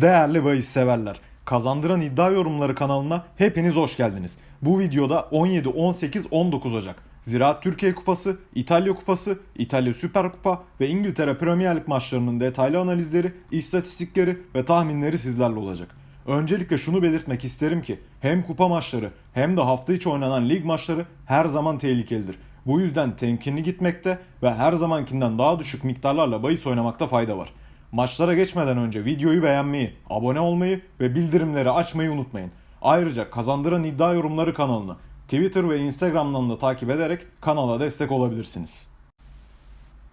Değerli bahis severler, Kazandıran İddia Yorumları kanalına hepiniz hoş geldiniz. Bu videoda 17, 18, 19 Ocak Ziraat Türkiye Kupası, İtalya Kupası, İtalya Süper Kupa ve İngiltere Premier Lig maçlarının detaylı analizleri, istatistikleri ve tahminleri sizlerle olacak. Öncelikle şunu belirtmek isterim ki hem kupa maçları hem de hafta içi oynanan lig maçları her zaman tehlikelidir. Bu yüzden temkinli gitmekte ve her zamankinden daha düşük miktarlarla bahis oynamakta fayda var. Maçlara geçmeden önce videoyu beğenmeyi, abone olmayı ve bildirimleri açmayı unutmayın. Ayrıca Kazandıran İddia Yorumları kanalını Twitter ve Instagram'dan da takip ederek kanala destek olabilirsiniz.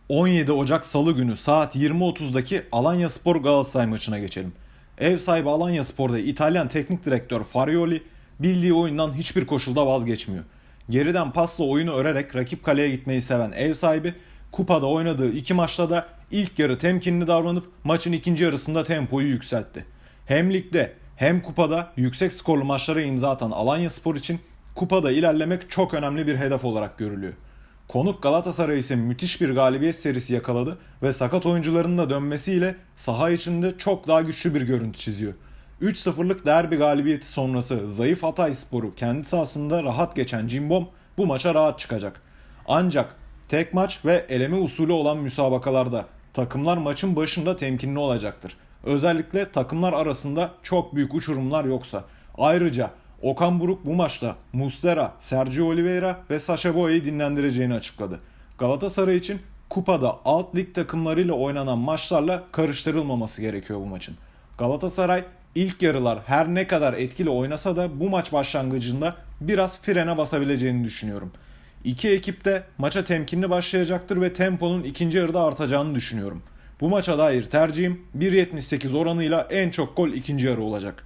17 Ocak Salı günü saat 20.30'daki Alanya Spor Galatasaray maçına geçelim. Ev sahibi Alanya Spor'da İtalyan teknik direktör Farioli bildiği oyundan hiçbir koşulda vazgeçmiyor. Geriden pasla oyunu örerek rakip kaleye gitmeyi seven ev sahibi kupada oynadığı iki maçta da ilk yarı temkinli davranıp maçın ikinci yarısında tempoyu yükseltti. Hem ligde hem kupada yüksek skorlu maçlara imza atan Alanya Spor için kupada ilerlemek çok önemli bir hedef olarak görülüyor. Konuk Galatasaray ise müthiş bir galibiyet serisi yakaladı ve sakat oyuncuların da dönmesiyle saha içinde çok daha güçlü bir görüntü çiziyor. 3-0'lık derbi galibiyeti sonrası zayıf Hatay Sporu kendi sahasında rahat geçen Cimbom bu maça rahat çıkacak. Ancak tek maç ve eleme usulü olan müsabakalarda takımlar maçın başında temkinli olacaktır. Özellikle takımlar arasında çok büyük uçurumlar yoksa. Ayrıca Okan Buruk bu maçta Muslera, Sergio Oliveira ve Sacha Boey'i dinlendireceğini açıkladı. Galatasaray için kupada alt lig takımlarıyla oynanan maçlarla karıştırılmaması gerekiyor bu maçın. Galatasaray ilk yarılar her ne kadar etkili oynasa da bu maç başlangıcında biraz frene basabileceğini düşünüyorum. İki ekip de maça temkinli başlayacaktır ve temponun ikinci yarıda artacağını düşünüyorum. Bu maça dair tercihim 1.78 oranıyla en çok gol ikinci yarı olacak.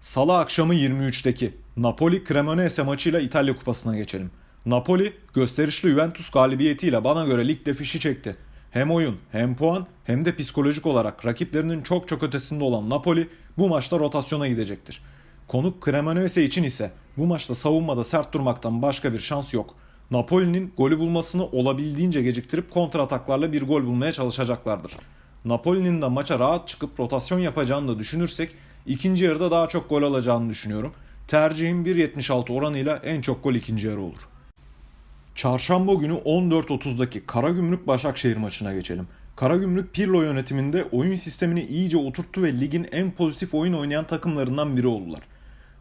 Salı akşamı 23'teki Napoli Cremonese maçıyla İtalya Kupası'na geçelim. Napoli gösterişli Juventus galibiyetiyle bana göre ligde fişi çekti. Hem oyun hem puan hem de psikolojik olarak rakiplerinin çok çok ötesinde olan Napoli bu maçta rotasyona gidecektir. Konuk Cremonese için ise bu maçta savunmada sert durmaktan başka bir şans yok. Napoli'nin golü bulmasını olabildiğince geciktirip kontrataklarla bir gol bulmaya çalışacaklardır. Napoli'nin de maça rahat çıkıp rotasyon yapacağını da düşünürsek ikinci yarıda daha çok gol alacağını düşünüyorum. Tercihim 1.76 oranıyla en çok gol ikinci yarı olur. Çarşamba günü 14.30'daki Karagümrük Başakşehir maçına geçelim. Karagümrük Pirlo yönetiminde oyun sistemini iyice oturttu ve ligin en pozitif oyun oynayan takımlarından biri oldular.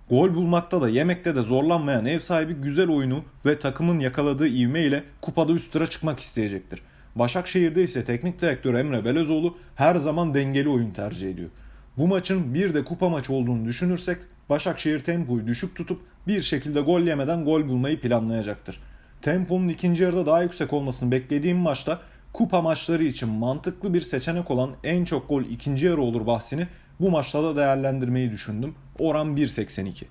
Gol bulmakta da yemekte de zorlanmayan ev sahibi güzel oyunu ve takımın yakaladığı ivme ile kupada üst tura çıkmak isteyecektir. Başakşehir'de ise teknik direktör Emre Belezoğlu her zaman dengeli oyun tercih ediyor. Bu maçın bir de kupa maçı olduğunu düşünürsek Başakşehir tempoyu düşük tutup bir şekilde gol yemeden gol bulmayı planlayacaktır. Temponun ikinci yarıda daha yüksek olmasını beklediğim maçta kupa maçları için mantıklı bir seçenek olan en çok gol ikinci yarı olur bahsini bu maçta da değerlendirmeyi düşündüm. Oran 1.82.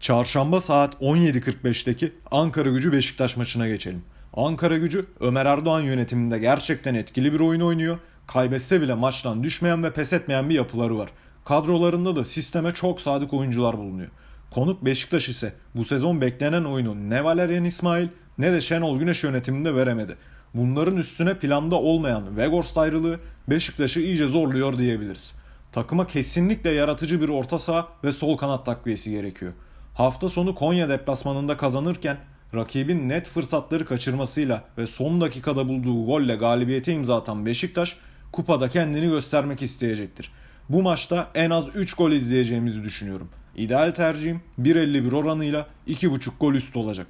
Çarşamba saat 17.45'teki Ankara Gücü Beşiktaş maçına geçelim. Ankara Gücü Ömer Erdoğan yönetiminde gerçekten etkili bir oyun oynuyor. Kaybetse bile maçtan düşmeyen ve pes etmeyen bir yapıları var. Kadrolarında da sisteme çok sadık oyuncular bulunuyor. Konuk Beşiktaş ise bu sezon beklenen oyunu ne Valerian İsmail ne de Şenol Güneş yönetiminde veremedi. Bunların üstüne planda olmayan Vegors ayrılığı Beşiktaş'ı iyice zorluyor diyebiliriz. Takıma kesinlikle yaratıcı bir orta saha ve sol kanat takviyesi gerekiyor. Hafta sonu Konya deplasmanında kazanırken rakibin net fırsatları kaçırmasıyla ve son dakikada bulduğu golle galibiyete imza atan Beşiktaş kupada kendini göstermek isteyecektir. Bu maçta en az 3 gol izleyeceğimizi düşünüyorum. İdeal tercihim 1.51 oranıyla 2.5 gol üstü olacak.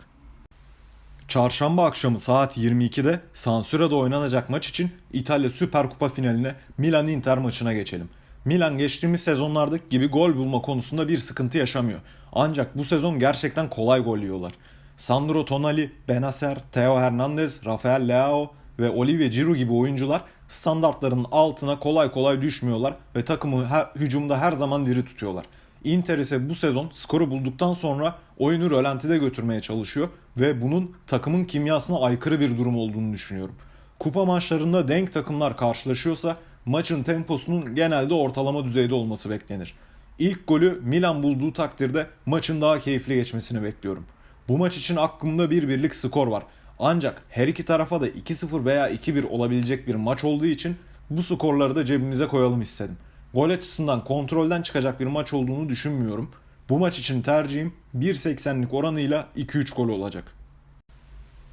Çarşamba akşamı saat 22'de San Siro'da oynanacak maç için İtalya Süper Kupa finaline Milan-Inter maçına geçelim. Milan geçtiğimiz sezonlardaki gibi gol bulma konusunda bir sıkıntı yaşamıyor. Ancak bu sezon gerçekten kolay gol yiyorlar. Sandro Tonali, Benacer, Theo Hernandez, Rafael Leao ve Olivier Giroud gibi oyuncular standartların altına kolay kolay düşmüyorlar ve takımı her, hücumda her zaman diri tutuyorlar. Inter ise bu sezon skoru bulduktan sonra oyunu rölantide götürmeye çalışıyor ve bunun takımın kimyasına aykırı bir durum olduğunu düşünüyorum. Kupa maçlarında denk takımlar karşılaşıyorsa maçın temposunun genelde ortalama düzeyde olması beklenir. İlk golü Milan bulduğu takdirde maçın daha keyifli geçmesini bekliyorum. Bu maç için aklımda bir birlik skor var. Ancak her iki tarafa da 2-0 veya 2-1 olabilecek bir maç olduğu için bu skorları da cebimize koyalım istedim. Gol açısından kontrolden çıkacak bir maç olduğunu düşünmüyorum. Bu maç için tercihim 1.80'lik oranıyla 2-3 gol olacak.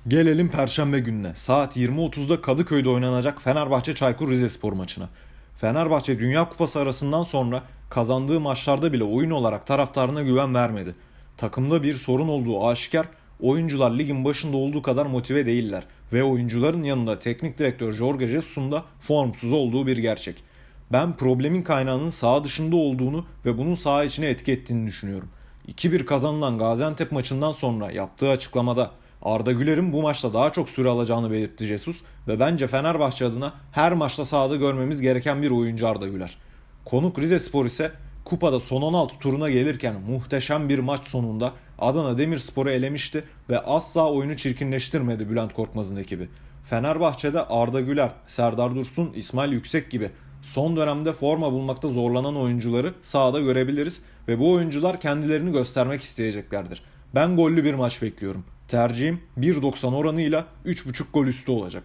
Gelelim Perşembe gününe. Saat 20.30'da Kadıköy'de oynanacak Fenerbahçe Çaykur Rizespor maçına. Fenerbahçe Dünya Kupası arasından sonra kazandığı maçlarda bile oyun olarak taraftarına güven vermedi. Takımda bir sorun olduğu aşikar, oyuncular ligin başında olduğu kadar motive değiller ve oyuncuların yanında teknik direktör Jorge Jesus'un da formsuz olduğu bir gerçek. Ben problemin kaynağının saha dışında olduğunu ve bunun saha içine etki ettiğini düşünüyorum. 2-1 kazanılan Gaziantep maçından sonra yaptığı açıklamada Arda Güler'in bu maçta daha çok süre alacağını belirtti Jesus ve bence Fenerbahçe adına her maçta sahada görmemiz gereken bir oyuncu Arda Güler. Konuk Rizespor ise kupada son 16 turuna gelirken muhteşem bir maç sonunda Adana Demirspor'u elemişti ve asla oyunu çirkinleştirmedi Bülent Korkmaz'ın ekibi. Fenerbahçe'de Arda Güler, Serdar Dursun, İsmail Yüksek gibi son dönemde forma bulmakta zorlanan oyuncuları sahada görebiliriz ve bu oyuncular kendilerini göstermek isteyeceklerdir. Ben gollü bir maç bekliyorum. Tercihim 1.90 oranıyla 3.5 gol üstü olacak.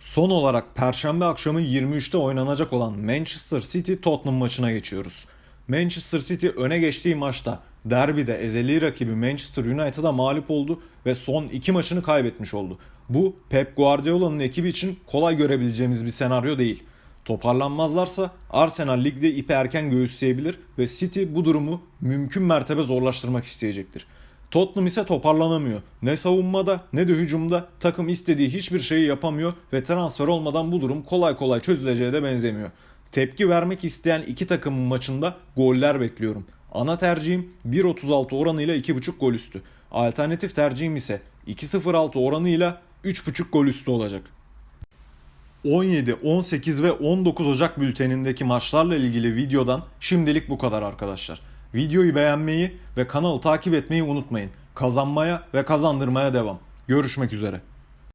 Son olarak Perşembe akşamı 23'te oynanacak olan Manchester City Tottenham maçına geçiyoruz. Manchester City öne geçtiği maçta derbide ezeli rakibi Manchester United'a mağlup oldu ve son iki maçını kaybetmiş oldu. Bu Pep Guardiola'nın ekibi için kolay görebileceğimiz bir senaryo değil. Toparlanmazlarsa Arsenal ligde ipi erken göğüsleyebilir ve City bu durumu mümkün mertebe zorlaştırmak isteyecektir. Tottenham ise toparlanamıyor. Ne savunmada ne de hücumda takım istediği hiçbir şeyi yapamıyor ve transfer olmadan bu durum kolay kolay çözüleceğe de benzemiyor. Tepki vermek isteyen iki takımın maçında goller bekliyorum. Ana tercihim 1.36 oranıyla 2.5 gol üstü. Alternatif tercihim ise 2.06 oranıyla 3.5 gol üstü olacak. 17, 18 ve 19 Ocak bültenindeki maçlarla ilgili videodan şimdilik bu kadar arkadaşlar. Videoyu beğenmeyi ve kanalı takip etmeyi unutmayın. Kazanmaya ve kazandırmaya devam. Görüşmek üzere.